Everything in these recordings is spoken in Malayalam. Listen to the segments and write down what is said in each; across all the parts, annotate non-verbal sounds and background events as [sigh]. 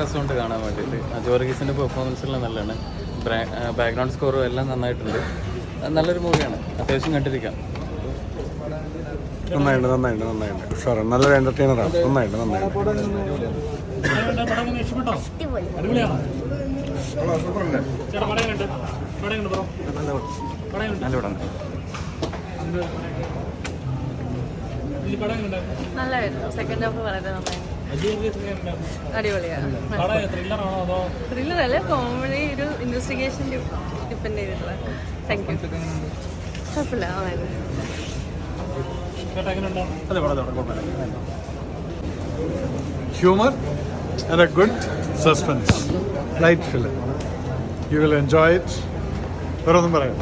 രസമുണ്ട് കാണാൻ വേണ്ടിയിട്ട്. അജോർഗീസിന്റെ പെർഫോമൻസെല്ലാം നല്ലതാണ്. ബാക്ക്ഗ്രൗണ്ട് സ്കോറും എല്ലാം നന്നായിട്ടുണ്ട്. നല്ലൊരു മൂവിയാണ്. അത്യാവശ്യം കണ്ടിരിക്കാം. നന്നായിട്ട് നന്നായിട്ട് നന്നായിട്ട് ഉഷാറാണ്. നല്ലൊരു എന്റർടൈനറാണ് നന്നായിട്ട് നന്നായിട്ട് നല്ല പടം നല്ലതായിരുന്നു. സെക്കൻഡ് ഹാഫ് വളരെ നന്നായിരുന്നു. അടിപൊളിയാണ് ത്രില്ലർ അല്ല? കോമഡി ഒരു ഇൻവെസ്റ്റിഗേഷൻ ഡിപ്പെൻഡ് ചെയ്തിട്ടുള്ള. താങ്ക് യു കുഴപ്പമില്ല നന്നായിരുന്നു humor and a good suspense. Light film. You will enjoy it. വേറെ ഒന്നും പറയാം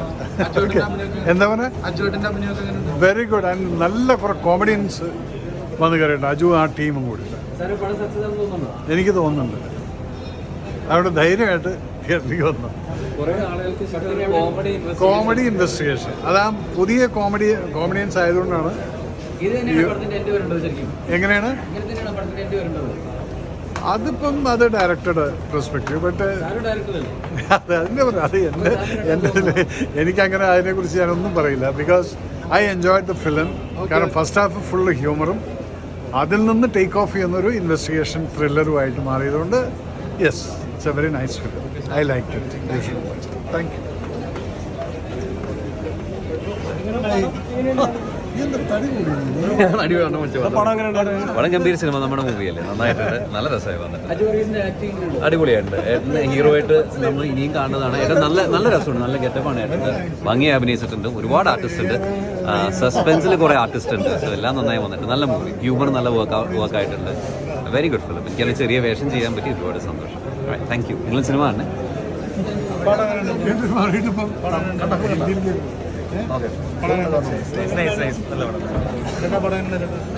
എന്താ പറയുക വെരി ഗുഡ് ആൻഡ് നല്ല കുറെ കോമഡിയൻസ് വന്ന് കയറിയിട്ടുണ്ട്. അജു ആ ടീമും കൂടി. എനിക്ക് തോന്നുന്നുണ്ട്. അവിടെ ധൈര്യമായിട്ട് എനിക്ക് വന്നു കോമഡി ഇൻവെസ്റ്റിഗേഷൻ അതാ പുതിയ കോമഡി കോമഡിയൻസ് ആയതുകൊണ്ടാണ് എങ്ങനെയാണ്? അതിപ്പം അത് ഡയറക്ടറുടെ പെർസ്പെക്റ്റീവ് ബട്ട് അത് അതിന്റെ പറയാം അത് എന്റെ എന്റെ എനിക്കങ്ങനെ അതിനെക്കുറിച്ച് ഞാനൊന്നും പറയില്ല. Because I enjoy the film കാരണം ഫസ്റ്റ് ഹാഫ് ഫുള്ള് ഹ്യൂമറും അതിൽ നിന്ന് ടേക്ക് ഓഫ് ചെയ്യുന്നൊരു ഇൻവെസ്റ്റിഗേഷൻ ത്രില്ലറുമായിട്ട് മാറിയതുകൊണ്ട് yes it's a very nice film I like it thank you പടം ഗംഭീര സിനിമ നമ്മുടെ മൂവിയല്ലേ നന്നായിട്ടുണ്ട്. നല്ല രസമായി വന്നിട്ട് അടിപൊളിയായിട്ടുണ്ട്. ഏട്ടൻ ഹീറോ ആയിട്ട് നമ്മൾ ഇനിയും കാണുന്നതാണ്. ഏട്ടൻ നല്ല നല്ല രസമുണ്ട്. നല്ല ഗെറ്റപ്പാണ് ഏട്ടന്റെ ഭംഗി അഭിനയിച്ചിട്ടുണ്ട്. ഒരുപാട് ആർട്ടിസ്റ്റ് ഉണ്ട്. സസ്പെൻസിൽ കുറേ ആർട്ടിസ്റ്റ് ഉണ്ട്. സോ എല്ലാം നന്നായി വന്നിട്ട് നല്ല മൂവി ഹ്യൂമർ നല്ല വർക്ക് വർക്ക് ആയിട്ടുണ്ട്. വെരി ഗുഡ് ഫിലിം എനിക്കത് ചെറിയ വേഷം ചെയ്യാൻ പറ്റി. ഒരുപാട് സന്തോഷം. താങ്ക് യു നിങ്ങൾ സിനിമ കാണേ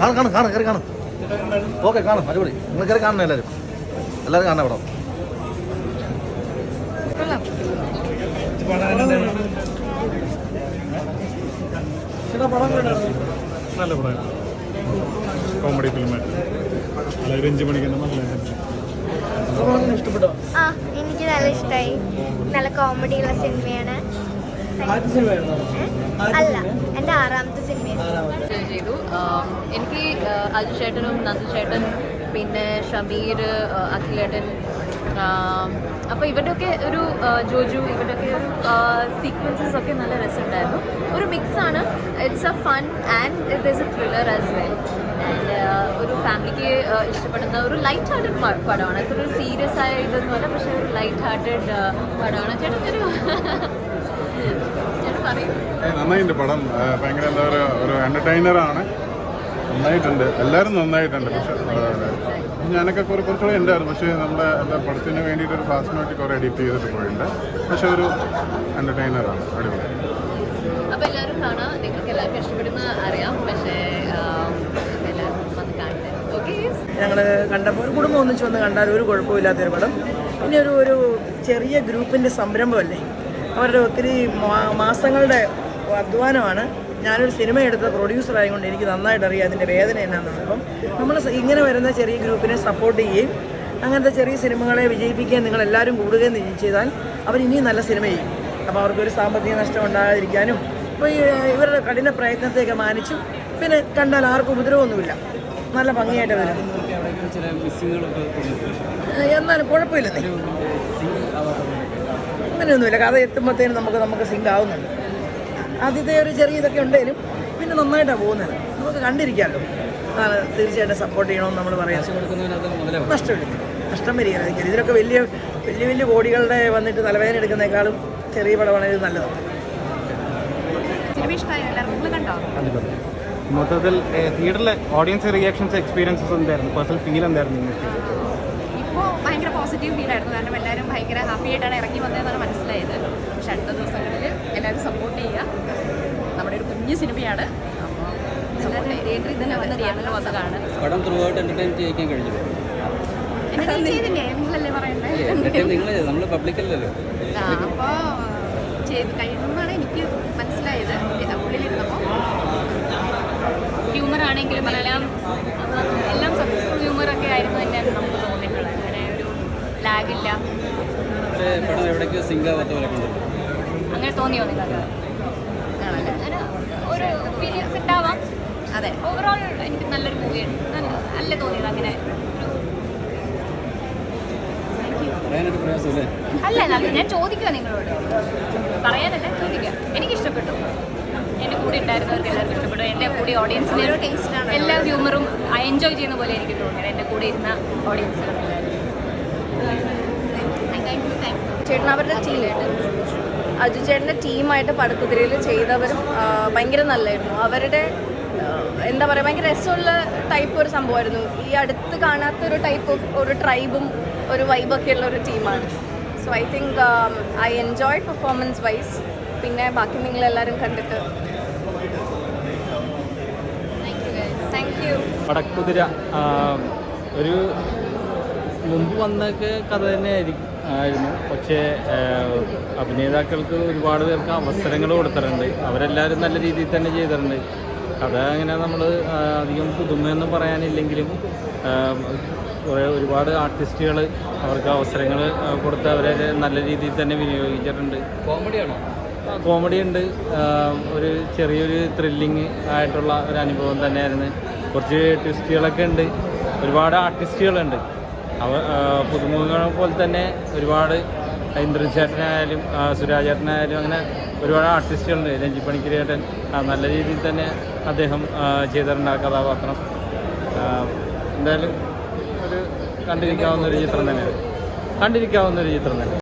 കാണും കാണും കാണും. കയറി കാണും. ഓക്കെ കാണും. അടിപൊളി. നിങ്ങൾ കയറി കാണണം എല്ലാവരും. എല്ലാവരും കാണണം പടം നല്ല പടം. കോമഡി ഫിലിമായിട്ട് നല്ല ഒരു അഞ്ച് മണിക്ക് നല്ല ആ എനിക്ക് നല്ല ഇഷ്ടമായി നല്ല കോമഡിയുള്ള സിനിമയാണ്? അല്ല എന്റെ ആറാമത്തെ സിനിമയാണ് എൻജോയ് ചെയ്തു. എനിക്ക് ആ, അജു ചേട്ടനും നന്ദു ചേട്ടൻ പിന്നെ ഷമീർ അഖിലേട്ടൻ അപ്പൊ അപ്പോൾ ഇവരുടെയൊക്കെ ഒരു ജോജു ഇവരുടെയൊക്കെ ഒരു സീക്വൻസസ് ഒക്കെ നല്ല രസമുണ്ടായിരുന്നു. ഒരു മിക്സ് ആണ്. It's a fun and it is a thriller as well and ഒരു ഫാമിലിക്ക് ഇഷ്ടപ്പെടുന്ന ഒരു ലൈറ്റ് ഹാർട്ടഡ് പടമാണ്. അത്ര ഒരു സീരിയസ് ആയ ഇതൊന്നുമല്ല പക്ഷേ ഒരു ലൈറ്റ് ഹാർട്ടഡ് പടമാണ്. ചേട്ടൻ ഒരു [laughs] നന്നായിട്ടുണ്ട് പടം. ഭയങ്കര എന്താ പറയുക ഒരു എന്റർടൈനറാണ് നന്നായിട്ടുണ്ട്. എല്ലാവരും നന്നായിട്ടുണ്ട്. പക്ഷെ ഞാനൊക്കെ കുറെ കുറച്ചുകൂടെ ഉണ്ടായിരുന്നു പക്ഷേ നമ്മുടെ എന്താ പടത്തിന് വേണ്ടിയിട്ട് ഒരു ഫാസ്റ്റ് നോട്ടി കുറേ എഡിറ്റ് ചെയ്തിട്ട് പോയിട്ടുണ്ട്. പക്ഷെ ഒരു എന്റർടൈനറാണ് അടിപൊളി. അപ്പോൾ എല്ലാവരും കാണാം. നിങ്ങൾക്ക് എല്ലാവർക്കും ഇഷ്ടപ്പെടുന്ന അറിയാം. പക്ഷേ ഞങ്ങൾ കണ്ടപ്പോൾ ഒരു കുടുംബം ഒന്നിച്ചു വന്ന് കണ്ടാൽ ഒരു കുഴപ്പമില്ലാത്തൊരു പടം. പിന്നെ ഒരു ഒരു ചെറിയ ഗ്രൂപ്പിന്റെ സംരംഭമല്ലേ? അവരുടെ ഒത്തിരി മാ- മാസങ്ങളുടെ അധ്വാനമാണ്. ഞാനൊരു സിനിമ എടുത്ത പ്രൊഡ്യൂസർ ആയതുകൊണ്ട് എനിക്ക് നന്നായിട്ട് അറിയാം അതിന്റെ വേദന എന്നാണെന്നുള്ളത്. അപ്പം നമ്മൾ ഇങ്ങനെ വരുന്ന ചെറിയ ഗ്രൂപ്പിനെ സപ്പോർട്ട് ചെയ്യുകയും അങ്ങനത്തെ ചെറിയ സിനിമകളെ വിജയിപ്പിക്കാൻ നിങ്ങൾ എല്ലാവരും കൂടുകയും ചെയ്താൽ അവർ ഇനിയും നല്ല സിനിമ ചെയ്യും. അപ്പോൾ അവർക്കൊരു സാമ്പത്തിക നഷ്ടം ഉണ്ടാകാതിരിക്കാനും അപ്പോൾ ഈ ഇവരുടെ കഠിന പ്രയത്നത്തെയൊക്കെ മാനിച്ചു പിന്നെ കണ്ടാൽ ആർക്കും ഉപദ്രവമൊന്നുമില്ല. നല്ല ഭംഗിയായിട്ട് വരും. എന്നാലും കുഴപ്പമില്ലെന്നേ അങ്ങനെയൊന്നുമില്ല. കഥ എത്തുമ്പോഴത്തേനും നമുക്ക് നമുക്ക് സിങ്ക് ആവുന്നുണ്ട്. ആദ്യത്തെ ഒരു ചെറിയ ഇതൊക്കെ ഉണ്ടെങ്കിലും പിന്നെ നന്നായിട്ടാണ് പോകുന്നത്. നമുക്ക് കണ്ടിരിക്കാമല്ലോ. തീർച്ചയായിട്ടും സപ്പോർട്ട് ചെയ്യണമെന്ന് നമ്മൾ പറയാം. നഷ്ടമില്ല നഷ്ടം വരികയാണ് ഇതിലൊക്കെ വലിയ വലിയ വലിയ ബോഡികളുടെ വന്നിട്ട് തലവേദന എടുക്കുന്നേക്കാളും ചെറിയ പടമാണ് ഇത് നല്ലത് മൊത്തത്തിൽ തിയേറ്ററിലെ ഓഡിയൻസ് റിയാക്ഷൻസ് എക്സ്പീരിയൻസസ് എന്തായിരുന്നു? പേഴ്സണൽ ഫീൽ എന്തായിരുന്നു ഇപ്പോൾ ഭയങ്കര പോസിറ്റീവ് ഫീൽ ആയിരുന്നു. കാരണം എല്ലാവരും ഭയങ്കര ഹാപ്പി ആയിട്ടാണ് ഇറങ്ങി വന്നതെന്നാണ് മനസ്സിലായത്. പക്ഷെ അടുത്ത ദിവസങ്ങളിൽ എല്ലാവരും സപ്പോർട്ട് ചെയ്യുക. നമ്മുടെ ഒരു കുഞ്ഞു സിനിമയാണ്. അപ്പോൾ തിയേറ്ററിൽ തന്നെ വന്ന് തിയേറ്ററിൽ കാണുക അപ്പോൾ ചെയ്ത്. എനിക്ക് മനസ്സിലായത്. ഉള്ളിലിരുന്നപ്പോൾ. ഹ്യൂമർ ആണെങ്കിലും എല്ലാം എല്ലാം സക്സസ്ഫുൾ ഹ്യൂമർ ഒക്കെ ആയിരുന്നു തന്നെയാണ് നമുക്ക് തോന്നിയിട്ടുള്ളത് അങ്ങനെ ഒരു ലാഗ് ഇല്ല പടം എവിടേക്ക് സിങ്ക് ആവാത്ത പോലെ കണ്ടു. അങ്ങനെ തോന്നിയോ നിങ്ങൾക്ക് ഒരു ഒപ്പീനിയൻസ് ഉണ്ടാവാം. അതെ. ഓവറോൾ എനിക്ക് നല്ലൊരു മൂവിയാണ് നല്ല തോന്നിയത് അങ്ങനെ. അല്ല നല്ല ഞാൻ ചോദിക്കുക നിങ്ങളോട്. പറയാനല്ല ചോദിക്കുക എനിക്ക് ഇഷ്ടപ്പെട്ടു എന്റെ കൂടെ ഉണ്ടായിരുന്നവർക്ക് എല്ലാവർക്കും ഇഷ്ടപ്പെട്ടു. എന്റെ കൂടെ ഓഡിയൻസിന് ഒരു ടേസ്റ്റാണ് എല്ലാ ഹ്യൂമറും എൻജോയ് ചെയ്യുന്ന പോലെ എനിക്ക് തോന്നിയത്. എന്റെ കൂടെ ഇരുന്ന ഓഡിയൻസ് ചേട്ടൻ അവരുടെ ടീമായിട്ട്. അജു ചേട്ടന്റെ ടീമായിട്ട് പടക്കുതിരയിൽ ചെയ്തവരും ഭയങ്കര നല്ലതായിരുന്നു അവരുടെ എന്താ പറയുക ഭയങ്കര രസമുള്ള ടൈപ്പ് ഒരു സംഭവമായിരുന്നു. ഈ അടുത്ത് കാണാത്ത ഒരു ടൈപ്പ് ഒരു ട്രൈബും ഒരു വൈബൊക്കെ ഉള്ള ഒരു ടീമാണ് so I think I enjoy performance wise പിന്നെ ബാക്കി നിങ്ങളെല്ലാവരും കണ്ടിട്ട്. പടക്കുതിര ഒരു മുമ്പ് വന്നൊക്കെ കഥ തന്നെ ആയിരിക്കും ആയിരുന്നു. പക്ഷേ അഭിനേതാക്കൾക്ക് ഒരുപാട് പേർക്ക് അവസരങ്ങൾ കൊടുത്തിട്ടുണ്ട്. അവരെല്ലാവരും നല്ല രീതിയിൽ തന്നെ ചെയ്തിട്ടുണ്ട്. കഥ അങ്ങനെ നമ്മൾ അധികം പുതുമയൊന്നും പറയാനില്ലെങ്കിലും കുറേ ഒരുപാട് ആർട്ടിസ്റ്റുകൾ അവർക്ക് അവസരങ്ങൾ കൊടുത്ത് അവരെ നല്ല രീതിയിൽ തന്നെ വിനിയോഗിച്ചിട്ടുണ്ട്. കോമഡിയാണോ? കോമഡി ഉണ്ട് ഒരു ചെറിയൊരു ത്രില്ലിങ് ആയിട്ടുള്ള ഒരു അനുഭവം തന്നെയായിരുന്നു. കുറച്ച് ട്വിസ്റ്റുകളൊക്കെ ഉണ്ട്. ഒരുപാട് ആർട്ടിസ്റ്റുകളുണ്ട് അവ പുതുമുഖങ്ങളെ പോലെ തന്നെ ഒരുപാട് ഇന്ദ്രചേട്ടനായാലും സുരാജേട്ടനായാലും അങ്ങനെ ഒരുപാട് ആർട്ടിസ്റ്റുകളുണ്ട്. രഞ്ജി പണിക്കരേട്ടൻ നല്ല രീതിയിൽ തന്നെ അദ്ദേഹം ചെയ്തിട്ടുണ്ട് ആ കഥാപാത്രം. എന്തായാലും ഒരു കണ്ടിരിക്കാവുന്ന ഒരു ചിത്രം തന്നെയാണ്. കണ്ടിരിക്കാവുന്ന ഒരു ചിത്രം തന്നെ